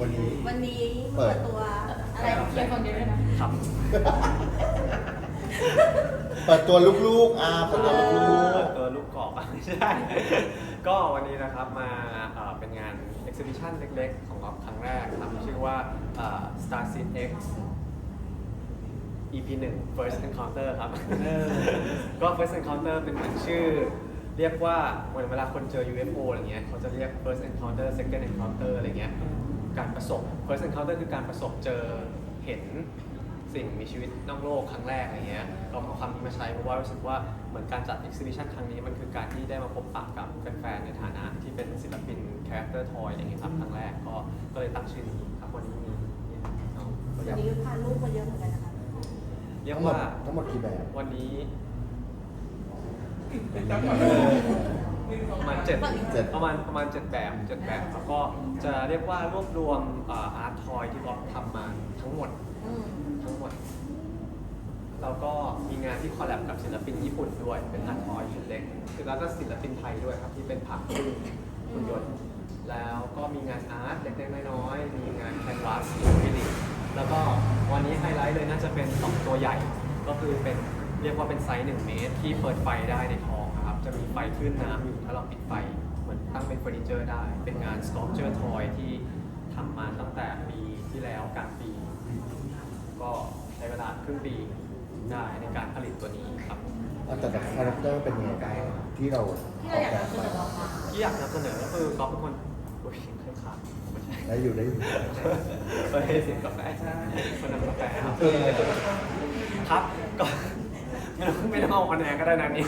วันนี้ วันนี้เปิเปิดดตัวอะไรเขียนคนเดียวด้วยนะครับ เปิดตัวลูกๆอ่าเปิดตัวลูเปิกดตัวลูกกรอกอะไม่ใช่ ก็วันนี้นะครับมาเอ่อเป็นงาน exhibition เล็กๆ ของเราครั้งแรกครับชื่อว่าเอ่อ Star Seed X EP 1 First Encounter ครับ ก็ First Encounter เป็นเหมือนชื่อ เรียกว่าเหมือนเวลาคนเจอ UFO อะไรเงี้ยเขาจะเรียก First Encounter Second Encounter อะไรเงี้ย การประสบ First Encounter คือการประสบเจอเห็นสิ่งมีชีวิตนอกโลกครั้งแรกอะไรเงี้ยเราเอาคำนี้มาใช้เพราะว่ารู้สึกว่าเหมือนการจัด exhibition ครั้งนี้มันคือการที่ได้มาพบปะกับแฟนๆในฐานะที่เป็นศิลปิน character toy อะไรเงี้ยครับครั้งแรกก็ก็เลยตั้งชื่อนี้ครับวันนี้มีน้องตัวอวัย่านงนี้พาลูกมาเยอะเหมือนกันนะคะๆเรียกทั้งหมดว่าทั้งหมดกี่แบบวันนี้ ประมาณเจ็ดเจ็ด ประมาณประมาณเจ็ดแบบเจ็ดแบบแล้วก็จะเรียกว่ารวบรวมอาร์ตทอยที่บ๊อบทำมาทั้งหมด อืมทั้งหมด แล้วก็มีงานที่คอลแลบกับศิลปินญี่ปุ่นด้วย เป็นอาร์ตทอยชิ้นเล็กคือแล้วก็ศิลปินไทยด้วยครับ ที่เป็นผักขึ้นคุณยนต์แล้วก็มีงานอาร์ตเล็กๆน้อยๆมีงานแคนวาสฟิลิปแล้วก็วันนี้ไฮไลท์เลยน่าจะเป็นสองตัวใหญ่ ก็คือเป็นเรียกว่าเป็นไซส์1เมตรที่เปิดไฟได้ในท้องนะครับ จะมีไฟขึ้นน้ำอยู่ ถ้าเราปิดไฟเหมือนตั้งเป็นเฟอร์นิเจอร์ได้ เป็นงาน sculpture toy ที่ทำมาตั้งแต่ปีที่แล้วกลางปี ก็ใช้เวลาครึ่งปีได้ในการผลิตตัวนี้ครับอะแต่แต่คาแรคเตอร์เป็นยังไงบ้างที่เราที่เราอยากนำเสนอออกมาที่อยากนำเสนอก็คือก๊อฟเป็นคนโอ้ยเคยขาดไม่ใช่ ได้อยู่ได้อยู่เฮ้ยเสียงกาแฟใช่คนนำกาแฟครับครับก็ไม่ต้องไม่ต้องเอาออนแอร์ก็ได้นะนี่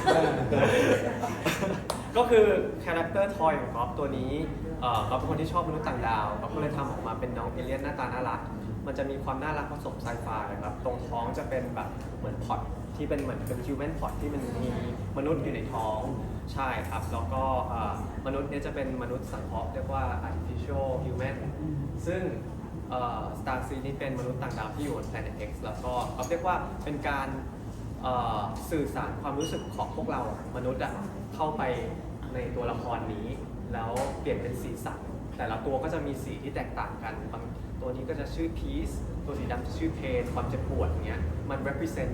ก็คือคาแรคเตอร์ทอยของก๊อฟตัวนี้เอ่อก๊อฟเป็นคนที่ชอบมนุษย์ต่างดาวก๊อฟก็เลยทำออกมาเป็นน้องเอเลี่ยนหน้าตาน่ารัก มันจะมีความน่ารักผสมไซไฟนะครับ ตรงท้องจะเป็นแบบเหมือนพอตที่เป็นเหมือนเป็นฮิวแมนพอตที่มันมีมนุษย์อยู่ในท้อง ใช่ครับ แล้วก็เอ่อมนุษย์เนี่ยจะเป็นมนุษย์สังเคราะห์เรียกว่า artificial human ซึ่งสตาร์ซีนี่เป็นมนุษย์ต่างดาวที่อยู่บน Planet X แล้วก็เขาเรียกว่าเป็นการ สื่อสารความรู้สึกของพวกเรามนุษย์อะเข้าไปในตัวละครนี้ แล้วเปลี่ยนเป็นสีสันแต่ละตัวก็จะมีสีที่แตกต่างกันบางตัวนี้ก็จะชื่อ peace ตัวสีดำจะชื่อ pain ความเจ็บปวดอย่างเงี้ยมัน represent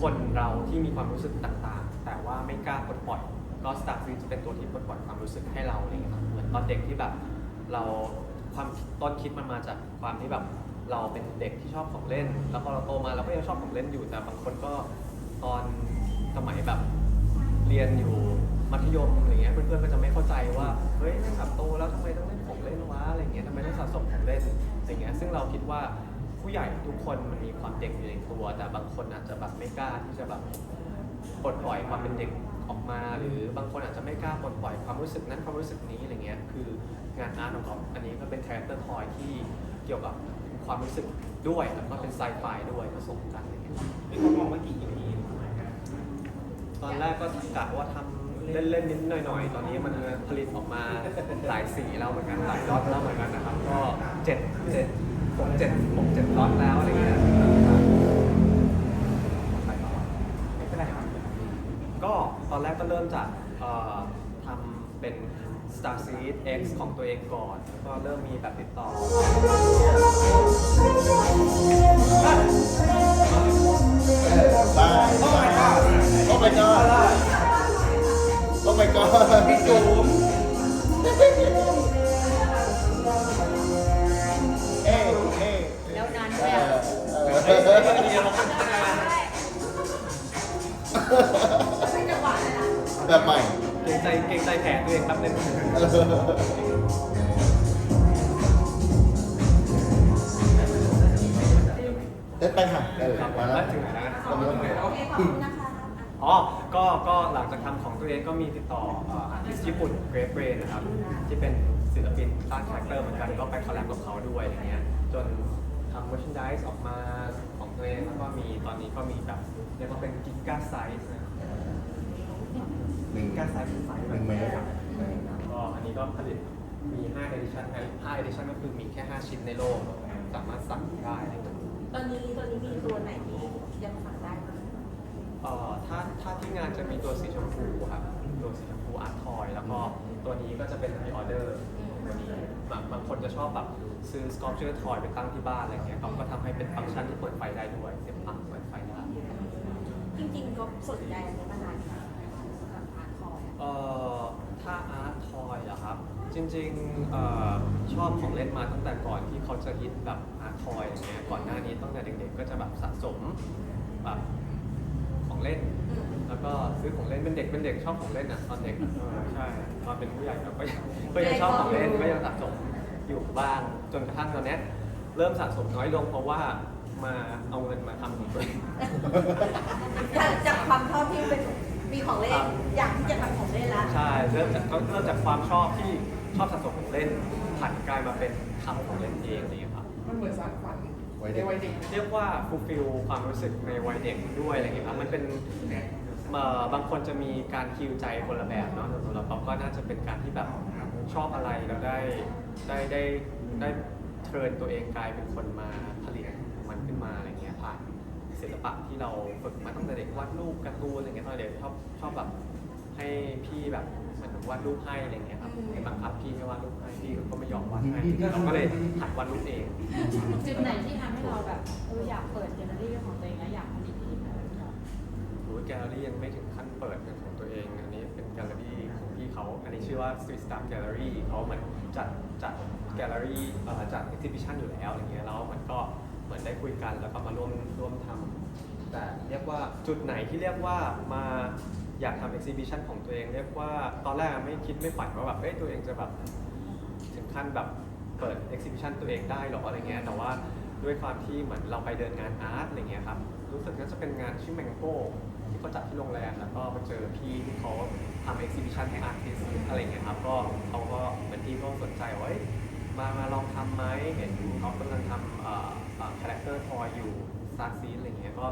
คนเราที่มีความรู้สึกต่างๆ แต่ว่าไม่กล้าปลดปล่อยก็ Star Seed จะเป็นตัวที่ปลดปล่อยความรู้สึกให้เราอะไรอย่างเลยครับเหมือนตอนเด็กที่แบบเราความต้นคิดมันมาจากความที่แบบเราเป็นเด็กที่ชอบของเล่น แล้วพอเราโตมาเราก็ยังชอบของเล่นอยู่แต่บางคนก็ ตอนสมัยแบบเรียนอยู่มัธยมอะไรเงี้ยเพื่อนๆก็จะไม่เข้าใจว่าเฮ้ยแบบโตแล้วทำไมต้องเล่นของเล่นวะอะไรเงี้ยทำไมต้องสะสมของเล่นอะไรเงี้ยซึ่งเราคิดว่าผู้ใหญ่ทุกคนมันมีความเด็กอยู่ในตัว แต่บางคนอาจจะแบบไม่กล้าที่จะแบบปลดปล่อยความเป็นเด็กออกมา หรือบางคนอาจจะไม่กล้าปลดปล่อยความรู้สึกนั้นความรู้สึกนี้อะไรเงี้ยคืองานอาร์ตของเขาอันนี้ก็เป็นคาแรคเตอร์ทอยที่เกี่ยวกับความรู้สึกด้วยแล้วก็เป็นไซไฟด้วยผสมกันอะไรเงี้ยมีคนมองว่ากี่ ตอนแรกก็กะว่าทำเล่นๆนิดหน่อยๆ ตอนนี้มันผลิตออกมาหลายสีแล้วเหมือนกันหลายล็อตแล้วเหมือนกันนะครับ ก็เจ็ดเจ็ดผมเจ็ดผมเจ็ดล็อตแล้วอะไรเงี้ยไม่เป็นไรครับก็ตอนแรกก็เริ่มจากทำเป็น Star Seed X ของตัวเองก่อนแล้วก็เริ่มมีแบบติดต่อ my god โอ้ my god พี่จุ๋มเอ้ยเอ้ยแล้วนานเอด้วยออะเออเฮ้ยเฮ้ยเฮ้ยเดี๋ยวเราพัฒนาไม่จังหวะเลยนะแบบใหม่ เกรงใจเกรงใจแผนตัวเองครับเล่นเออเต้นไปค่ะเออครับมาแล้แล้ววถึงไหนแล้วนะโอเคขอบคุณนะคะ อ๋อ ก็ก็หลังจากทำของตัวเองก็มีติดต่ออาร์ติสต์ญี่ปุ่น Great Brain นะครับ ที่เป็นศิลปินสร้างคาแรคเตอร์เหมือนกันก็ไปคอลแลบกับเขาด้วยอย่างเงี้ยจนทำ merchandise ออกมาของตัวเองแล้วก็มีตอนนี้ก็มีแบบเรียกว่าเป็นกิกาไซส์นะหนึ่งกิกาไซส์ไซส์หนึ่งเมตรก็อันนี้ก็ผลิตมี5 edition 5 edition ก็คือมีแค่ 5 ชิ้นในโลก สามารถสั่งได้อะไรอย่างเงี้ย ตอนนี้ตอนนี้มีตัวไหนที่ยังสั่งได้ไหม เอ่อถ้าถ้าที่งานจะมีตัวสีชมพูครับตัวสีชมพูอาร์ตทอย แล้วก็ตัวนี้ก็จะเป็นพรีออเดอร์ตัวนี้ตบางบางคนจะชอบแบบซื้อ sculpture toy ไปตั้งที่บ้านอะไรเงี้ยก๊อฟก็ทำให้เป็นฟังก์ชันที่เปิดไฟได้ด้วยเสียบปลั๊กเปิดไฟได้จริงๆก็สนใจอันนี้มานานแล้วกับอาร์ตทอยอะเอ่อถ้าอาร์ตทอยอะครับ จริงๆเอ่อชอบของเล่นมาตั้งแต่ก่อนที่เขาจะฮิตแบบอาร์ตทอยอย่างเงี้ยก่อนหน้านี้ตั้งแต่เด็กๆ ก็จะแบบสะสมแบบของ เล่นอืมแล้วก็ซื้อของเล่นเป็นเด็กเป็นเด็กชอบของเล่นอะตอนเด็กอะเออใช่ตอนเป็นผู้ใหญ่เราก็ยังก็ยังชอบของเล่นก็ยังสะสมอยู่บ้างจนกระทั่งตอนเนี้ยเริ่มสะสมน้อยลงเพราะว่ามาเอาเงินมาทำของตัวเอง จากจากความชอบที่เป็นมีของเล่น อยากที่จะทำของเล่นละใช่เริ่มจากก็เริ่มจากความชอบที่ชอบสะสมของเล่นผันกลายมาเป็นทำของเล่นเองอะไรอย่างเงี้ยครับ มันเหมือนสารฝัน วัยเด็กในวัยเด็กเรียกว่าฟูลฟิลความรู้สึกในวัยเด็กด้วยอะไรอย่างเงี้ยครับมันเป็นเอ่อบางคนจะมีการคิวใจคนละแบบเนาะสำหรับเราก็น่าจะเป็นการที่แบบชอบอะไรแล้วได้ได้ได้ได้เทิร์นตัวเองกลายเป็นคนมาผลิตมันขึ้นมาอะไรเงี้ยผ่านศิลปะที่เราฝึกมาตั้งแต่เด็กวาดรูปการ์ตูนอะไรเงี้ยตอนเด็กชอบชอบแบบให้พี่แบบเหมือนวาดรูปให้อะไรเงี้ยครับให้บังคับพี่ให้วาดรูปให้พี่ก็ไม่ยอมวาดให้เราก็เลยหัดวาดรูปเอง จุดไหนที่ อยากเปิดแกลเลอรี่ของตัวเองและอยากผลิตเองอะไรอย่างเงี้ยโอ้ยแกลเลอรี่ยังไม่ถึงขั้นเปิดเป็นของตัวเอง อันนี้เป็นแกลเลอรี่ของพี่เขา อันนี้ชื่อว่า Street Star Gallery เขาเหมือนจัดจัดแกลเลอรี่จัด exhibition อยู่แล้วอะไรเงี้ยแล้วมันก็เหมือนได้คุยกันแล้วก็มาร่วมร่วมทำแต่เรียกว่าจุดไหนที่เรียกว่ามาอยากทำ exhibition ของตัวเองเรียกว่าตอนแรกไม่คิดไม่ฝันว่าแบบเอ้ยตัวเองจะแบบถึงขั้นแบบเปิด exhibition ตัวเองได้หรออะไรเงี้ยแต่ว่า ด้วยความที่เหมือนเราไปเดินงานอาร์ตอะไรเงี้ยครับรู้สึกน่าจะเป็นงานชื่อ Mango ที่เขาจัดที่โรงแรมแล้วก็ไปเจอพี่ที่เขาทำ exhibition ให้ artist อะไรเงี้ยครับก็เขาก็เหมือนพี่ก็สนใจว่าเอ้ยมามาลองทำไหมเห็นเขากำลังทำเอ่อเอ่อ character toy อยู่ Star Seed อะไรเงี้ยก็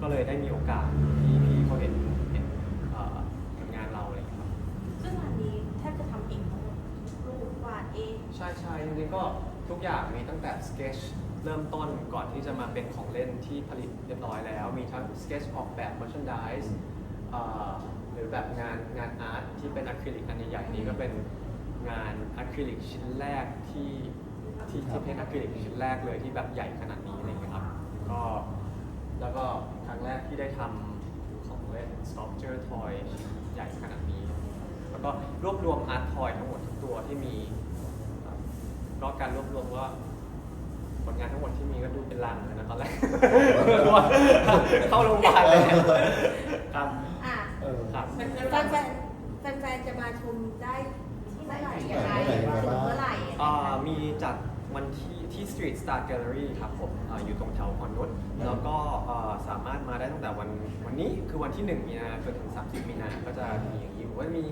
ก็เลยได้มีโอกาสที่พี่เขาเห็นเห็นเอ่อผลงานเราอะไรเงี้ยครับซึ่งอันนี้แทบจะทำเองทั้งหมดรูปวาดเอง ใช่ใช่จริงๆก็ ทุกอย่างมีตั้งแต่สเก t ชเริ่มต้นก่อนที่จะมาเป็นของเล่นที่ผลิตเรียบร้อยแล้ว มีทั้งสเก t ชออกแบบ merchandise หรือแบบงานงานอาร์ตที่เป็นอะคริลิกอันใหญ่ๆนี้ก็เป็นงานอะคริลิกชิ้นแรกที่ที่ที่เป็นอะคริลิกชิ้นแรกเลยที่แบบใหญ่ขนาดนี้อะไรเงี้ยครับก็แล้วก็ครั้งแรกที่ได้ทำของเล่น sculpture toy ใหญ่ขนาดนี้ แล้วก็รวบรวมอาร์ตทอยทั้งหมดทุกตัวที่มี ก็การรวบรวมว่าผลงานทั้งหมดที่มีก็ดูเป็นลังเลยนะตอนแรกเข้าโรงพยาบาลเลยครับอะเออครับแฟนแฟนแฟนๆจะมาชมได้ที่เมื่อไหร่ยังไงเมื่อไหร่ยังไงถึงบ้างเมื่อไหร่อ่ามีจัดวันที่ที่ Street Star Gallery ครับผมอาอยู่ตรงแถวพอนนุชแล้วก็อ่าสามารถมาได้ตั้งแต่วันวันนี้คือวันที่ 1 มีนาจนถึง 30 มีนาก็จะมีอย่างนี้อยู่ว่ามี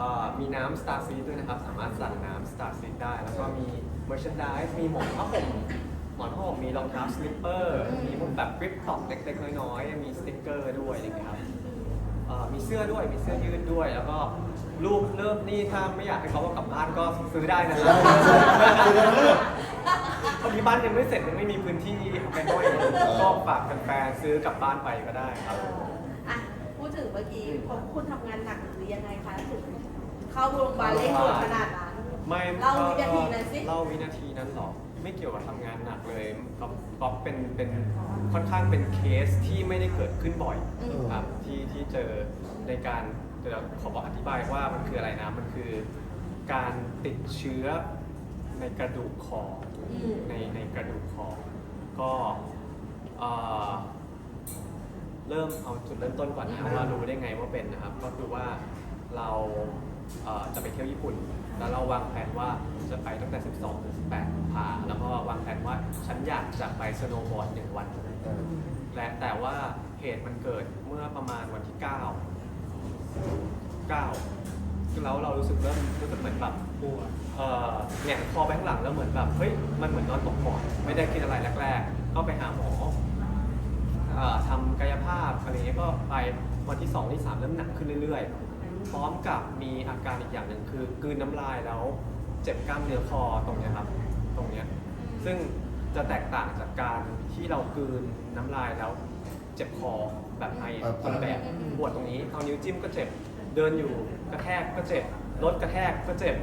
อ่ามีน้ำ Star Seed ด้วยนะครับ สามารถสั่งน้ำ Star Seed ได้ แล้วก็มี merchandise มีหมอนผ้าห่มหมอนผ้าห่มมีรองเท้าสลิปเปอร์ มีพวกแบบกริปท็อปเล็กๆน้อยๆมีสติกเกอร์ด้วยอะไรอย่างเงี้ยครับเอ่อมีเสื้อด้วย มีเสื้อยืดด้วย แล้วก็รูปเริ่มนี่ถ้าไม่อยากให้เขาเอากลับบ้านก็ซื้อได้นะครับเลยพอดีบ้านยังไม่เสร็จยังไม่มีพื้นที่เอาไปห้อยก็ฝากแฟนๆซื้อกลับบ้านไปก็ได้ครับ อะพูดถึงเมื่อกี้ผมคุณทำงานหนักหรือยังไงคะถึงเข้าโรงพยาบาลเร่งด่วนขนาดนั้น ไม่เล่าวินาทีนั้นสิ เล่าวินาทีนั้นหรอไม่เกี่ยวกับทำงานหนักเลยก็ก็เป็นเป็นค่อนข้างเป็นเคสที่ไม่ได้เกิดขึ้นบ่อยอืม ครับที่ที่เจอในการเดี๋ยวขอบอกอธิบายว่ามันคืออะไรนะมันคือการติดเชื้อในกระดูกคอ อืม ในในกระดูกคอก็เอ่อ เริ่มเอาจุดเริ่มต้นก่อนนะว่ารู้ได้ไงว่าเป็นนะครับ ก็คือว่าเราเอ่อจะไปเที่ยวญี่ปุ่น แล้วเราวางแผนว่าจะไปตั้งแต่ 12ถึง18กุมภาแล้วก็วางแผนว่าฉันอยากจะไปสโนว์บอร์ดหนึ่งวันเออและแต่ว่าเหตุมันเกิดเมื่อประมาณวันที่ 9 9 แล้วเรารู้สึกเริ่มรู้สึกเหมือนแบบปวดเอ่อแหงนคอไปข้างหลังแล้วเหมือนแบบเฮ้ยมันเหมือนนอนตกหมอนไม่ได้คิดอะไรแรกๆก็ไปหาหมอ เอ่อทำกายภาพอะไรเงี้ยก็ไปวันที่2ที่3เริ่มหนักขึ้นเรื่อยๆ พร้อมกับมีอาการอีกอย่างหนึ่งคือกลืนน้ำลายแล้วเจ็บกล้ามเนื้อคอตรงเนี้ยครับตรงเนี้ยซึ่งจะแตกต่างจากการที่เรากลืนน้ำลายแล้วเจ็บคอแบบไอคนละแบบปวดตรงนี้เอานิ้วจิ้มก็เจ็บเดินอยู่กระแทกก็เจ็บรถกระแทกก็เจ็บ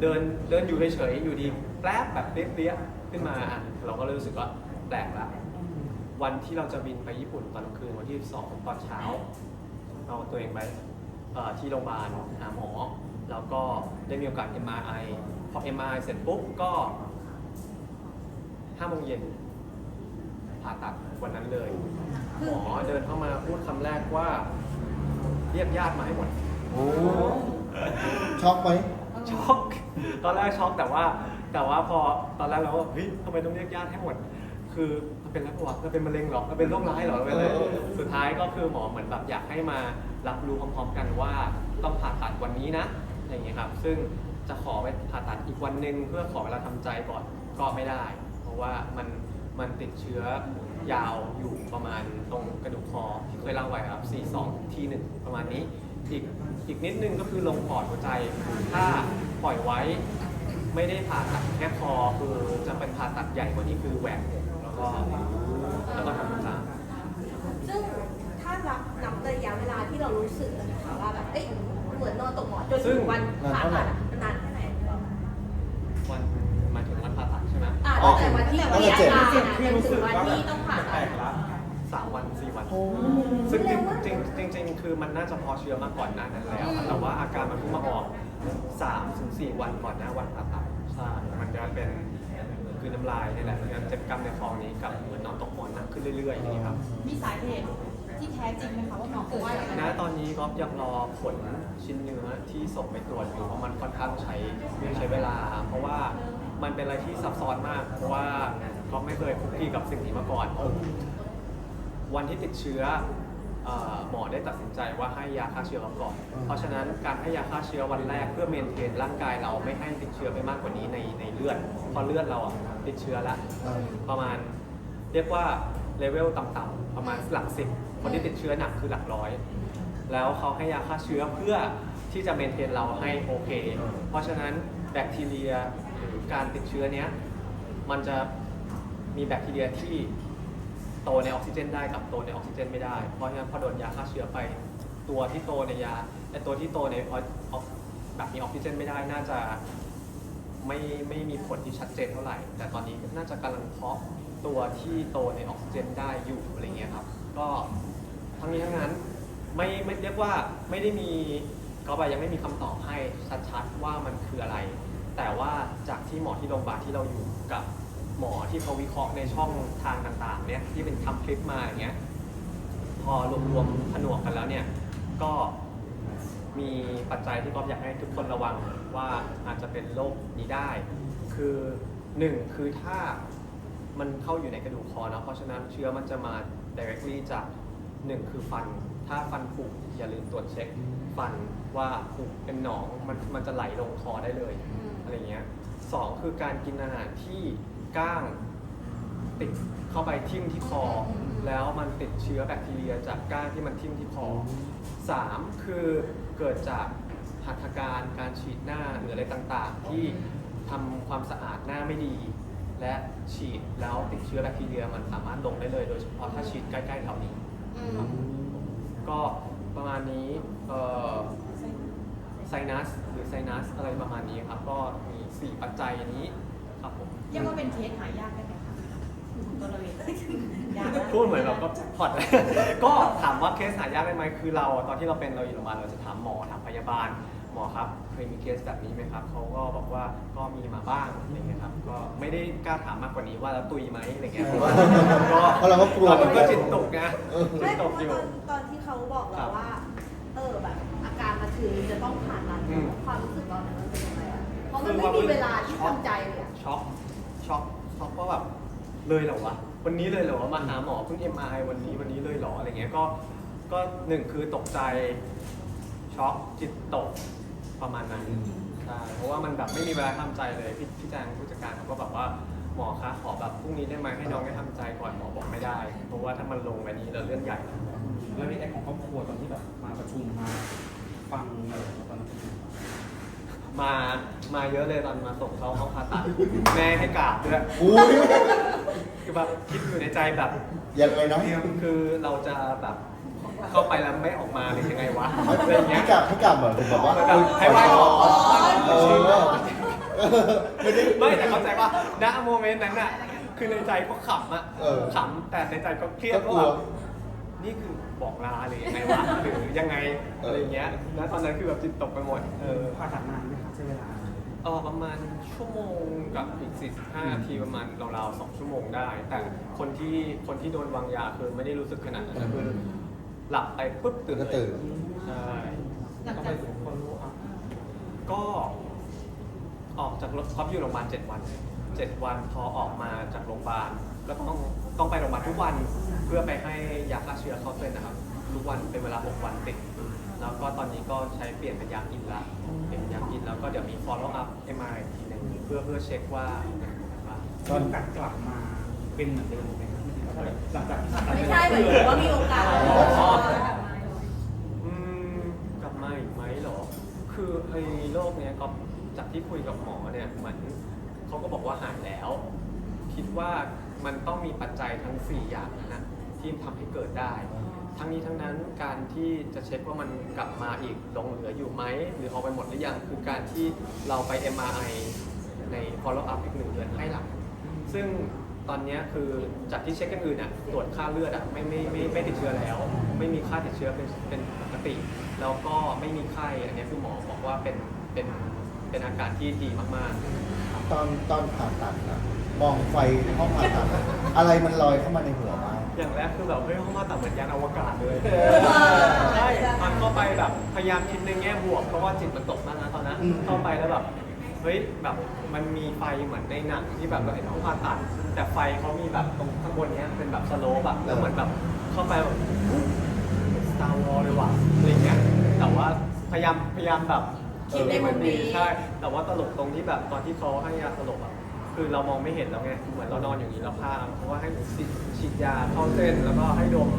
เดินเดินอยู่เฉยๆอยู่ดีแป๊บแบบเปรี้ยๆขึ้นมาอะเราก็เลยรู้สึกว่าแปลกละ วันที่เราจะบินไปญี่ปุ่นตอนกลางคืนวันที่2ตอนเช้าเอาตัวเองไปเอ่อที่โรงพยาบาลหาหมอ แล้วก็ได้มีโอกาส MRI พอ MRI เสร็จปุ๊บก็5โมงเย็นผ่าตัดวันนั้นเลย หมอเดินเข้ามาพูดคำแรกว่า เรียกญาติมาให้หมดโอ้ช็อกไหมช็อก ตอนแรกช็อกแต่ว่า แต่ว่าพอตอนแรกเราก็เฮ้ยทำไมต้องเรียกญาติให้หมด คือมันเป็นอะไรปะวะมันเป็นมะเร็งเหรอมันเป็นโรคร้ายเหรอเป็นอะไรสุดท้ายก็คือหมอเหมือนแบบอยากให้มารับรู้พร้อมๆกันว่าต้องผ่าตัดวันนี้นะอย่างเงี้ยครับ ซึ่งจะขอไปผ่าตัดอีกวันหนึ่งเพื่อขอเวลาทำใจก่อนก็ไม่ได้ เพราะว่ามันมันติดเชื้อยาวอยู่ประมาณตรงกระดูกคอที่เคยเล่าไว้ครับ 42 ทีหนึ่งประมาณนี้ อีกอีกนิดนึงก็คือลงปอดหัวใจ ถ้าปล่อยไว้ ไม่ได้ผ่าตัดแค่คอคือจะเป็นผ่าตัดใหญ่กว่านี้คือแหวกอกแล้ว ก็แล้วก็ทำตามซึ่งถ้านับนับระยะเวลาที่เรารู้สึกนะคะว่าแบบเอ้ยเหมือนนอนตกหมอนจนถึงวันผ่าตัดอะนานแค่ไหนวันหมายถึงวันผ่าตัดใช่ไหมอ่าตั้งแต่วันที่มีอาการอะจนถึงวันที่ต้องผ่าแปตัลดกละสามวันสี่วันโอ้ซึ่งจเร็ริวงมากจริงจริงจริงคือมันน่าจะพอเชื้อมาก่อนหน้านั้นแล้ว แต่ว่าอาการมันเพิ่งมาออก3ถึง4วันก่อนหน้าวันผ่าตัดใช่มันจะเป็น คือน้ำลายนี่แหละมันจะเจ็บกล้ามในคอนี้กับเหมือนนอนตกหมอนหนักขึ้นเรื่อยๆอย่างนี้ครับมีสาเหตุที่แท้จริงไหมคะว่าหมอเกิดจากอะไรณตอนนี้ก็ยังรอผลชิ้นเนื้อที่ส่งไปตรวจอยู่เพราะมันค่อนข้างใช้ใช้เวลา เพราะว่ามันเป็นอะไรที่ซับซ้อนมาก เพราะว่าก็ไม่เคยคุกคีกับสิ่งนี้มาก่อนวันที่ติดเชื้อ เอ่อหมอได้ตัดสินใจว่าให้ยาฆ่าเชื้อเราก่อน เพราะฉะนั้นการให้ยาฆ่าเชื้อวันแรกเพื่อเมนเทนร่างกายเราไม่ให้ติดเชื้อไปมากกว่านี้ในในเลือดเพราะเลือดเราอะติดเชื้อแล้วอ่าประมาณ เรียกว่าเลเวลต่ำๆประมาณหลักสิบคนที่ติดเชื้อหนักคือหลักร้อย แล้วเขาให้ยาฆ่าเชื้อเพื่อที่จะเมนเทนเราให้โอเค เพราะฉะนั้นแบคทีเรียหรือการติดเชื้อเนี้ยมันจะมีแบคทีเรียที่ โตในออกซิเจนได้กับโตในออกซิเจนไม่ได้ เพราะฉะนั้นพอโดนยาฆ่าเชื้อไป ตัวที่โตในยาไอตัวที่โตในออกแบบมีออกซิเจนไม่ได้น่าจะไม่ไม่มีผลที่ชัดเจนเท่าไหร่ แต่ตอนนี้น่าจะกำลังเพาะตัวที่โตในออกซิเจนได้อยู่อะไรเงี้ยครับ ก็ทั้งนี้ทั้งนั้นไม่ไม่เรียกว่าไม่ได้มีก็ไปยังไม่มีคำตอบให้ชัดๆว่ามันคืออะไร แต่ว่าจากที่หมอที่โรงพยาบาลที่เราอยู่กับ หมอที่เขาวิเคราะห์ในช่องทางต่างๆเนี่ยที่เป็นทำคลิปมาอย่างเงี้ยพอรวมๆผนวกกันแล้วเนี่ยก็มีปัจจัยที่ก๊อฟอยากให้ทุกคนระวังว่าอาจจะเป็นโรคนี้ได้ คือหนึ่งคือถ้ามันเข้าอยู่ในกระดูกคอเนอะเพราะฉะนั้นเชื้อมันจะมา directly จากหนึ่งคือฟัน ถ้าฟันผุอย่าลืมตรวจเช็ค ฟันว่าผุเป็นหนองมันมันจะไหลลงคอได้เลย อะไรเงี้ยสองคือการกินอาหารที่ ก้างติดเข้าไปทิ่มที่คอ แล้วมันติดเชื้อแบคทีเรียจากก้างที่มันทิ่มที่คอสามคือเกิดจากหัตถการการฉีดหน้าหรืออะไรต่างๆ ที่ทำความสะอาดหน้าไม่ดี และฉีดแล้วติดเชื้อแบคทีเรียมันสามารถลงได้เลย โดยเฉพาะถ้าฉีดใกล้ๆแถวนี้ อืมก็ประมาณนี้เอ่อไซนัสหรือไซนัสอะไรประมาณนี้ครับ ก็มี 4 ปัจจัยนี้ครับผม เรียกว่าเป็นเคสหายากได้ไหมคะตัวเราเองยากนะพูดเหมือนแบบก็พอด ก็ถามว่าเคสหายากได้ไหมคือเราตอนที่เราเป็นเราอยู่โรงพยาบาลเราจะถามหมอถามพยาบาล หมอครับเคยมีเคสแบบนี้ไหมครับเขาก็บอกว่าก็มีมาบ้างอะไรเงี้ยครับก็ไม่ได้กล้าถามมากกว่านี้ว่าแล้วตุยไหมอะไรเงี้ยเพราะว่าก็เพราะเราก็กลัวมันก็จิตตกนะเออจิไม่ตเพตราะกอยู่ว่าตอนตอนที่เขาบอกเราว่า เออแบบอาการมาถึงจะต้องผ่าตัดอืม ความรู้สึกตอนนั้นมันเป็นยังไงอะเพราะมันไม่มีเวลาที่ทำใจเลยอะช็อก ช็อกช็อกว่าแบบเลยเหรอวะวันนี้เลยเหรอวะมาหาหมอเพิ่ง MRI วันนี้วันนี้เลยเหรออะไรเงี้ยก็ก็หนึ่งคือตกใจช็อกจิตตกประมาณนั้นใช่เพราะว่ามันแบบไม่มีเวลาทำใจเลยพี่พี่แจงผู้จัดการเขาก็แบบว่าหมอคะขอแบบพรุ่งนี้ได้ไหมให้น้องได้ทำใจก่อนหมอบอกไม่ได้ เพราะว่าถ้ามันลงไปนี้เราเรื่องใหญ่แล้วแล้วรีแอคของครอบครัวตอนที่แบบมาประชุมมาฟังอะไรตอนนั้นเป็นยังไง มามาเยอะเลยตอนมาส่งเขาห้องผ่าตัดแม่ให้กราบด้วยอุ้ยคือแบบคิดอยู่ในใจแบบยังไงเนาะคือเราจะแบบเข้าไปแล้วไม่ออกมาหรือยังไงวะอะไรอย่างเงี้ให้ยกลับให้กลับเหมือนผมแบบว่าแบบให้ไหว้ขอเออโอเคไม่ได้ ไม่แต่เข้าใจว่าณโมเมนต์นั้นน่ะ คือในใจก็ขำอะเออ ขำแต่ในใจก็เครียดก็กลัว ว่าแบบนี่คือบอกลาหรือยังไงวะหรือยังไงเออออะไรอย่างเงี้ยณตอนนั้นคือแบบจิตตกไปหมดเออผ่าตัดนานไหมครับ ใช้เวลาเออประมาณชั่วโมงกับอีก 45นาทีประมาณราวๆ2ชั่วโมงได้ แต่คนที่คนที่โดนวางยาคือไม่ได้รู้สึกขนาดนั้นนะคือหลับไปปุ๊บตื่นก็เลยตื่นใช่หลังต้องจาไปกฟอลโล่อัพก็ออกจากโรงพักอยู่โรงพยาบาล7วัน7วันพอออกมาจากโรงพยาบาลก็ต้องต้องไปโรงพยาบาลทุกวันเพื่อไปให้ยาฆ่าเชื้อเข้าเส้นนะครับ ทุกวันเป็นเวลา 6 วันติด แล้วก็ตอนนี้ก็ใช้เปลี่ยนเป็นยากินละเป็นยากินแล้วก็เดี๋ยวมี follow up MRI อีกทีหนึงเพื่อเพื่อเช็คว่าเป็นยังไงบ้างตอนกัดกลับมาเป็นเหมือนเดิมไหมครับหลังจากที่ผ่าตัดไม่ใช่หมายถึงว่ามีโอกาสอืมกลับมาอีกไหมเหรอ คือไอ้โรคเนี้ยก็จากที่คุยกับหมอเนี่ยเหมือนเขาก็บอกว่าหายแล้ว คิดว่ามันต้องมีปัจจัยทั้ง 4 อย่างนะที่ทำให้เกิดได้ ทั้งนี้ทั้งนั้นการที่จะเช็คว่ามันกลับมาอีกหลงเหลืออยู่ไหมหรือเอาไปหมดหรือยังคือการที่เราไป MRI ใน follow up อีกหนึ่งเดือนให้หลัง ซึ่งตอนนี้คือจากที่เช็คกันอื่นอะตรวจค่าเลือดอะไม่ไม่ไม่ไม่ติดเชื้อแล้ว ไม่มีค่าติดเชื้อเป็นเป็นปกติ แล้วก็ไม่มีไข้อันนี้คือหมอบอกว่าเป็นเป็นเป็นอาการที่ดีมากๆ ตอนตอนผ่าตัดนะมองไฟในห้องผ่าตัด อะไรมันลอยเข้ามาในหัวมา อย่างแรกคือแบบเฮ้ยห้องผ่าตัดเหมือนยานอวกาศเลยใช่มันเข้าไปแบบพยายามคิดในแง่บวกเพราะว่าจิตมันตกมากนะตอนนั้นเข้าไปแล้วแบบเฮ้ยแบบมันมีไฟเหมือนในหนังที่แบบเราเห็นห้องผ่าตัด แต่ไฟเขามีแบบตรงข้างบนเนี้ยเป็นแบบสโลปแบบแล้วเหมือนแบบเข้าไปแบบสตาร์วอลเลยว่ะอะไรเงี้ยแต่ว่าพยายามพยายามแบบคิดในมุมนี้ใช่แต่ว่าตลกตรงที่แบบตอนที่เขาให้ยาสลบอะ คือเรามองไม่เห็นแล้วไงเหมือนเรานอนอย่างนี้แล้วพาเพราะว่าให้ฉีดฉีดยาเข้าเส้นแล้วก็ให้ดม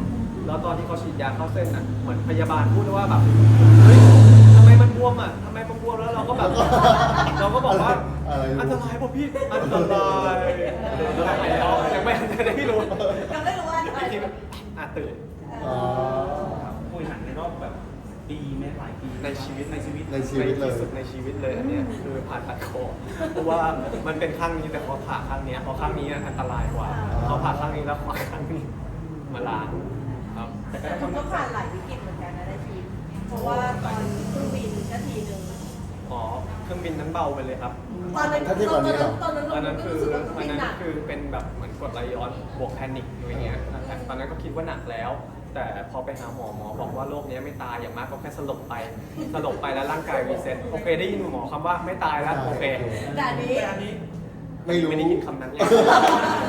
แล้วตอนที่เขาฉีดยาเข้าเส้นอะเหมือนพยาบาลพูดว่าแบบเฮ้ยทำไมมันบวมอะทำไมมันบวมแล้วเราก็แบบเราก็บอกว่าอะไรอันตรายป่ะพี่อันตรายแล้วยังไม่ยังไม่รู้ยังไม่รู้ว่าอีกทีก็อะตื่นอ๋อป่วยหนักในรอบแบบ ปีไหมหลายปีในชีวิตในชีวิตในชีวิตเลย ที่สุดในชีวิตเลยอันเนี้ยคือผ่าตัดคอเพราะว่ามันเป็นข้างนี้แต่พอผ่าข้างเนี้ยพอข้างนี้อันตรายกว่าพอผ่าข้างนี้แล้วผ่าข้างนี้มาล้างครับแต่ก็แต่ต้คุองณก็ผ่านหลายวิกฤตเหมือนกันนะในชีวิตเพราะว่าตอนเครื่องบินก็ทีนึงอ๋อเครื่องบินนั้นเบาไปเลยครับ ตอนนั้นถ้าที่ก่อนนี้เหรอ ตอนนั้นตอนนั้นเราคือรู้สึกว่าเครื่องตอนบินนั้นหนัก คือเป็นแบบเหมือนกดไหลย้อนบวกแพนิคอย่างเงี้ยแต่ตอนนั้นก็คิดว่าหนักแล้ว แต่พอไปหาหมอหมอบอกว่าโรคเนี้ยไม่ตายอย่างมากก็แค่สลบไปสลบไปแล้วร่างกายรีเซ็ตโอเคได้ยินหมอคำว่าไม่ตายแล้วโอเคแต่อันนี้ อันนี้ไม่รู้ ไม่ได้ยินคำนั้นเลย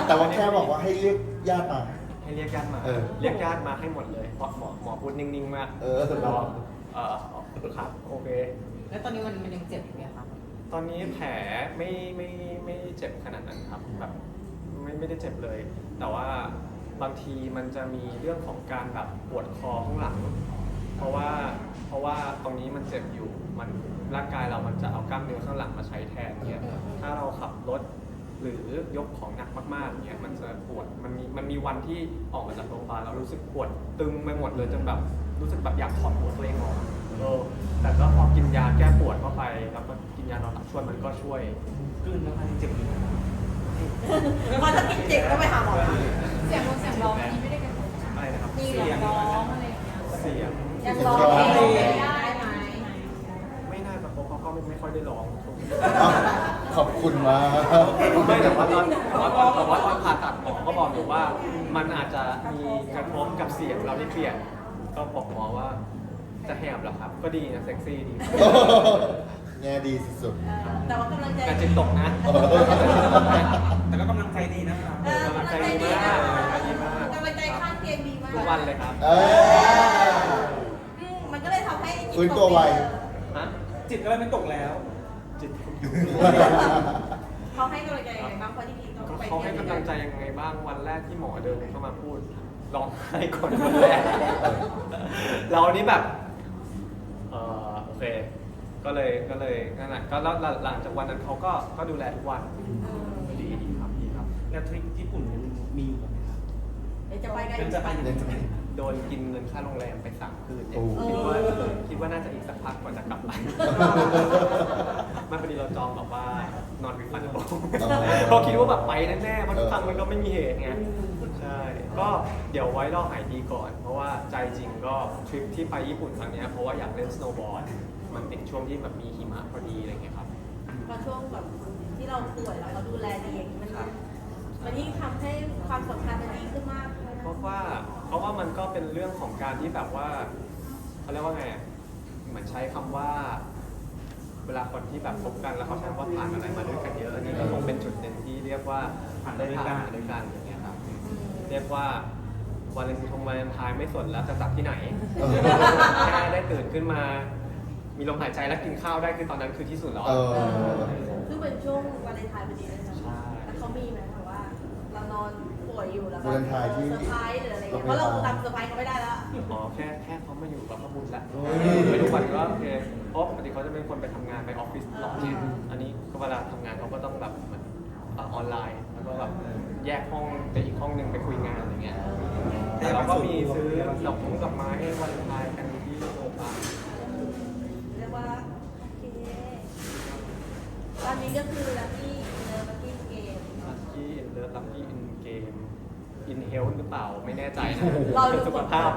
แต่ว่าแค่บอกว่าให้เรียกญาติมา ให้เรียกญาติมาเออ เรียกญาติมาให้หมดเลยเพราะหมอหมอพูดนิ่งๆมากเออรอเออครับโอเค แล้วตอนนี้มันมันยังเจ็บอยู่ไหมคะตอนนี้แผลไม่ไม่ไม่เจ็บขนาดนั้นครับแบบไม่ไม่ได้เจ็บเลย แต่ว่า บางทีมันจะมีเรื่องของการแบบปวดคอข้างหลัง เพราะว่าเพราะว่าตรงนี้มันเจ็บอยู่มันร่างกายเรามันจะเอากล้ามเนื้อข้างหลังมาใช้แทนเนี่ยถ้าเราขับรถหรือยกของหนักมากๆเนี่ยมันจะปวดมันมีมันมีวันที่ออกมาจากโรงพยาบาลแล้วรู้สึกปวดตึงไปหมดเลยจนแบบรู้สึกแบบอยากถอดหัวตัวเองออกเออแต่ก็พอกินยาแก้ปวดเข้าไปแล้วก็กินยานอนหลับช่วยมันก็ช่วยกลืนแล้วมันเจ็บอยู่ พอถ้ากินเจ็บก็ไปหาหมอเสียงร้องเสียงร้องอันนี้ไม่ได้กระทบอะไรนะครับมีแบบร้องอะไรอย่างเงี้ยเสียงยังร้องเพลงได้ไหมไม่น่าจะเพราะเขาก็ไม่ไม่ค่อยได้ร้องอ้าวขอบคุณมากไม่แต่ว่าตอนแต่ว่าตอนแต่ว่าตอนผ่าตัดหมอก็บอกอยู่ว่า มันอาจจะมีกระทบกับเสียงเราที่เปลี่ยนก็บอกหมอว่าจะแหบเหรอครับ ก็ดีนะเซ็กซี่ดี แง่ดีสุดแต่ว่ากำลังใจแต่จิตตกนะ แต่ก็กำลังใจดีนะครับเออกำลังใจดีนะกำลังใจข้างเตียงดีมากทุกวันเลยครับๆ เออ อืมมันก็เลยทำให้จิตฟื้นตัวไว ฮะจิตก็เลยไม่ตกแล้ว จิตเขาให้กำลังใจยังไงบ้างเพราะที่นี่ก็ต้องไปเขาเที่ให้ยวกำลังใจยังไงบ้างวันแรกที่หมอเดินเข้ามาพูดร้องไห้ก่อนวันแรกเรานี่แบบเออโอเค ก็เลยก็เลยนั่นแหละก็แล้วหลังจากวันนั้นเขาก็ก็ดูแลทุกวันเออดีดีครับดีครับแล้วทริปญี่ปุ่นยังมีอยู่ไหมครับเดี๋ยวจะไปกันยังจะไปอยู่ยังจะไปไโดนกินเงินค่าโรงแรมไปสามคืนเนี่ยโอ้ คิดว่าคิดว่าน่าจะอีกสักพักกว่าจะกลับไป ไมันพอดีเราจองแบบว่านอนวิฟันโบเพราะคิดว่าแบบไปแน่ๆเพราะทุกครั้งมันก็ไม่มีเหตุไง ใช่ ก็เดี๋ยวไว้รอหายดีก่อน เพราะว่าใจจริงก็ทริปที่ไปญี่ปุ่นครั้งเนี้ยเพราะว่าอยากเล่นสโนว์บอร์ด มันเป็นช่วงที่แบบมีหิมะพอดีอะไรเงี้ยครับ พอช่วงแบบที่เราป่วยแล้วเราดูแลดีอย่างนี้มันครับ มันยิ่งทำให้ความสัมพันธ์มันดีขึ้นมากเพราะว่าเพราะว่ามันก็เป็นเรื่องของการที่แบบว่าเขาเรียกว่าไงอะเหมือนใช้คำว่า เวลาคนที่แบบพบกันแล้วเขาใช้คำว่าผ่านอะไรมาด้วยกันเยอะอันนี้ก็คงเป็นจุดหนึ่งที่เรียกว่าผ่านได้ผ่านมาด้วยกันอย่างเงี้ยครับเรียกว่าวาเลนทงวาเลนไทน์ไม่สนแล้วจะจัดที่ไหนเออแค่ได้ตื่นขึ้นมา มีลมหายใจและกินข้าวได้คือตอนนั้นคือที่สุดแล้วเออะอ ซึ่งเป็นช่วงวาเลนไทน์พอดีเลยนะใช่แล้วเขามีไหมคะว่าเรานอนป่วยอยู่แล้วก็วาเลนไทน์ที่เซอร์ไพรส์หรืออะไรเงี้ยเพราะเราจำเซอร์ไพรส์เขาไม่ได้แล้ว อ๋อแค่แค่เขามาอยู่กับพระบุญละโอ้ย ไปทุกวันก็โอเคเพราะปกติเขาจะเป็นคนไปทำงานไปออฟฟิศตลอดเนี่ยอันนี้ก็เวลาทำงานเขาก็ต้องแบบเหมือนเออออนไลน์ แล้วก็แบบแยกห้องไปอีกห้องหนึ่งไปคุยงานอะไรเงี้ยแต่เราก็มีซื้อดอกมงดอกไม้ให้วันไทน์กันที่โรงพยาบาล เรียกว่าโอเคต อนนี้ก็คือลักกี้เนอร์ลักกี้เกมลัคกี้อินเลิฟลัคกี้อินเกมอินเฮลหรือเปล่าไม่แน่ใจนะรอดู สุขภาพ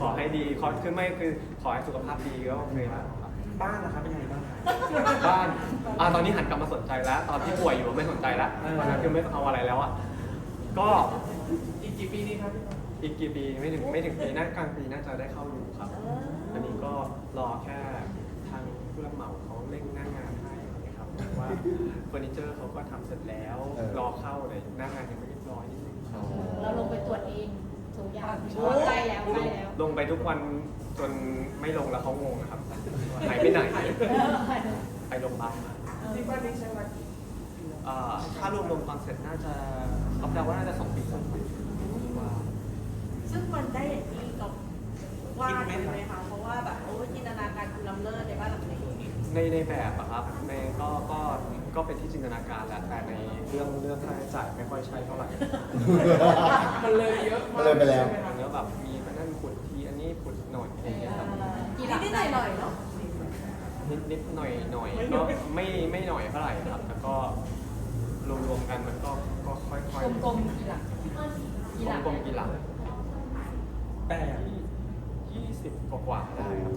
ขอให้ดีขอคือไม่คือขอให้สุขภาพดีก็โอเคแล้วครับบ้านนะครับเป็นยังไงบ้างครับ บ้านอ่าตอนนี้หันกลับมาสนใจแล้ว ตอนที่ป่วยอยู่ไม่สนใจแล้วเออตอนนั้นคือไม่เอาอะไรแล้วอะก็อีกกี่ปีนี้ครับ อีกกี่ปีไม่ถึงไม่ถึงปีน่ากลางปีน่าจะได้เข้าอยู่ครับ อันนี้ก็รอแค่ทางผู้รับเหมา เพราะว่าเฟอร์นิเจอร์เขาก็ทำเสร็จแล้ว เออ รอเข้าเลยหน้างานยังไม่เรียบร้อยนิดนึงเราลงไปตรวจเองทุกอย่างใกล้แล้วใกล้แล้วลงไปทุกวันจนไม่ลงแล้วเขางงนะครับหายไปไหนไปโรงพยาบาลมาที่บ้านนี้ใช้เวลาเอ่อถ้ารวมๆตอนเสร็จน่าจะรับดาว่าน่าจะสองปีสองปีว่า ซึ่งมันได้อย่างที่เราว่าดเลยไหมคะ เพราะว่าแบบโอ้ยจินตนาการคุณล้ำเลิศในบ้านหลังนี้ในในแบบอะครับในก็ก็ ก็เป็นที่จินตนาการแหละแต่ในเรื่องเรื่องค่าใช้จ่ายไม่ค่อยใช่เท่าไหร่ มันเลยเยอะมันเลยไปแล้วเนื้อแบบมีมันนั่นขุดทีอันนี้ขุดหน่อยอะไรอย่างเงี้ยครับกี่นิดๆหน่อยๆเนาะนิดนิดหน่อยหน่อยก็ไม่ไม่หน่อยเท่าไหร่ครับ แล้วก็รวมๆกันมันก็ก็ค่อยๆกลมๆกี่หลักกี่หลักกลมๆกี่หลักแปดยี่สิบกว่าๆได้ครับ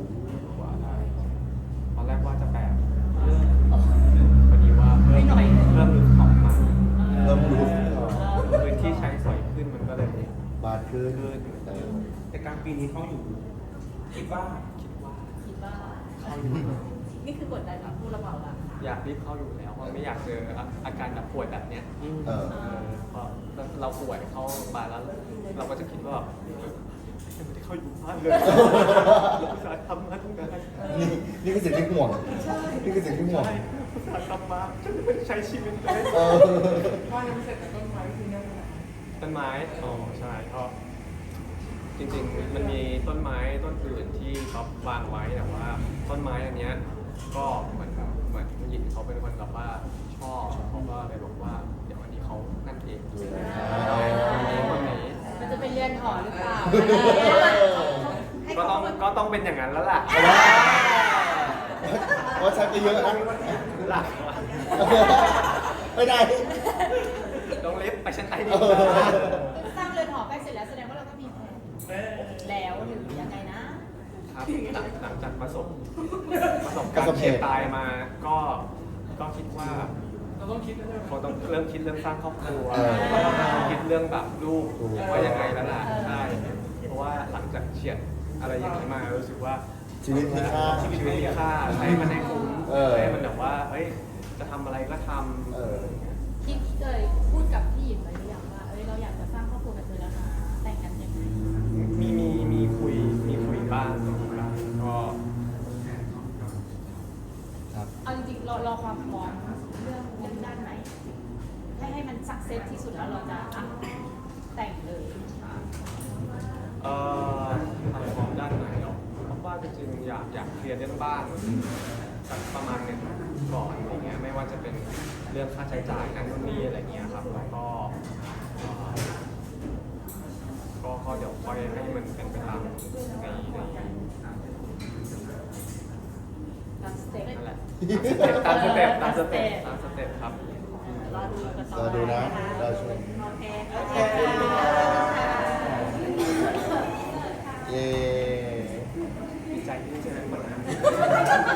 ขึ้นเออแต่กลางปีนี้เขาอยู่ คิดว่าคิดว่าคิดว่าเข้าอยู่นี่คือกดดันกับผู้รับเหมาละอยากรีบเข้าอยู่แล้วเพราะไม่อยากเจออาการแบบป่วยแบบเนี้ยเออเออเพราะเราป่วยเข้าโรงพยาบาลแล้ว เราก็จะคิดว่าแบบยังไม่ได้เข้าอยู่บ้านเลยอุตส่าห์ทำมาตั้งนานนี่นี่คือสิ่งที่ห่วง นี่คือสิ่งที่ห่วง ใช่อุตส่าห์ทำมาฉันไม่ได้ใช้ชีวิตเลยเออบ้านยังไม่เสร็จแต่ต้นไม้คือยังไงต้นไม้อ๋อใช่ก็ จริงๆ มันมีต้นไม้ต้นอื่นที่เขาวางไว้แต่ว่าต้นไม้อันเนี้ยก็เหมือนเหมือนหญิงเขาเป็นคนแบบว่าชอบเขาก็เลยบอกว่าเดี๋ยววันนี้เขานั่นเองดูแลให้คนนี้มันจะเป็นเรือนหอหรือเปล่าก็ต้องก็ต้องเป็นอย่างนั้นแล้วล่ะเพราะชักจะเยอะนะหลักไม่ได้ ต้องลิฟต์ไปชั้นใต้ดิเอน หลังหลังจากประสบประสบการณ์เฉียดตายมา ก็ก็คิดว่าเราต้องคิดนะเนี่ยเขาต้องเริ่มคิดเรื่องสร้างครอบครัวเออคิดเรื่องแบบลูกถูกว่ายังไงแล้วล่ะใช่เพราะว่าหลังจากเฉียดอะไรอย่างนี้มารู้สึกว่า ชีวิตมีค่า ชีวิตมีค่าใช้มันให้คุ้มเออ ใช้มันแบบว่าเฮ้ยจะทำอะไรก็ทำเออที่เคยพูดกับพี่หยินไว้หรือยังว่า เอ้ย เราอยากจะสร้างครอบครัวกับเธอแล้วนะแต่งกันยังไง มีมีมีคุยมีคุยบ้างมีบ้างก็ ครับ เอาจริงๆรอรอ ความพร้อมเรื่องเรื่องด้านไหน ให้ให้มันสักเซสที่สุดแล้วเราจะอะแต่งเลยเอ่อทำพร้อมด้านไหนหรอเพราะว่าจริงๆอยากอยากเคลียร์เรื่องบ้านสักประมาณหนึ่งก่อนอะไรเงี้ยไม่ว่าจะเป็นเรื่องค่าใช้จ่ายนั่นนู่นนี่อะไรเงี้ยครับแล้วก็เอ่อก็ก็เดี๋ยวค่อยให้มันเป็นไปตามในใน ตามสเต็ปนั่นตามสเต็ปตามสเต็ปตามสเต็ปครับ รอดูนต่รอดูนะรอชม โอเคโอเคเย้ ดีใจที่ได้เจอทุกคนน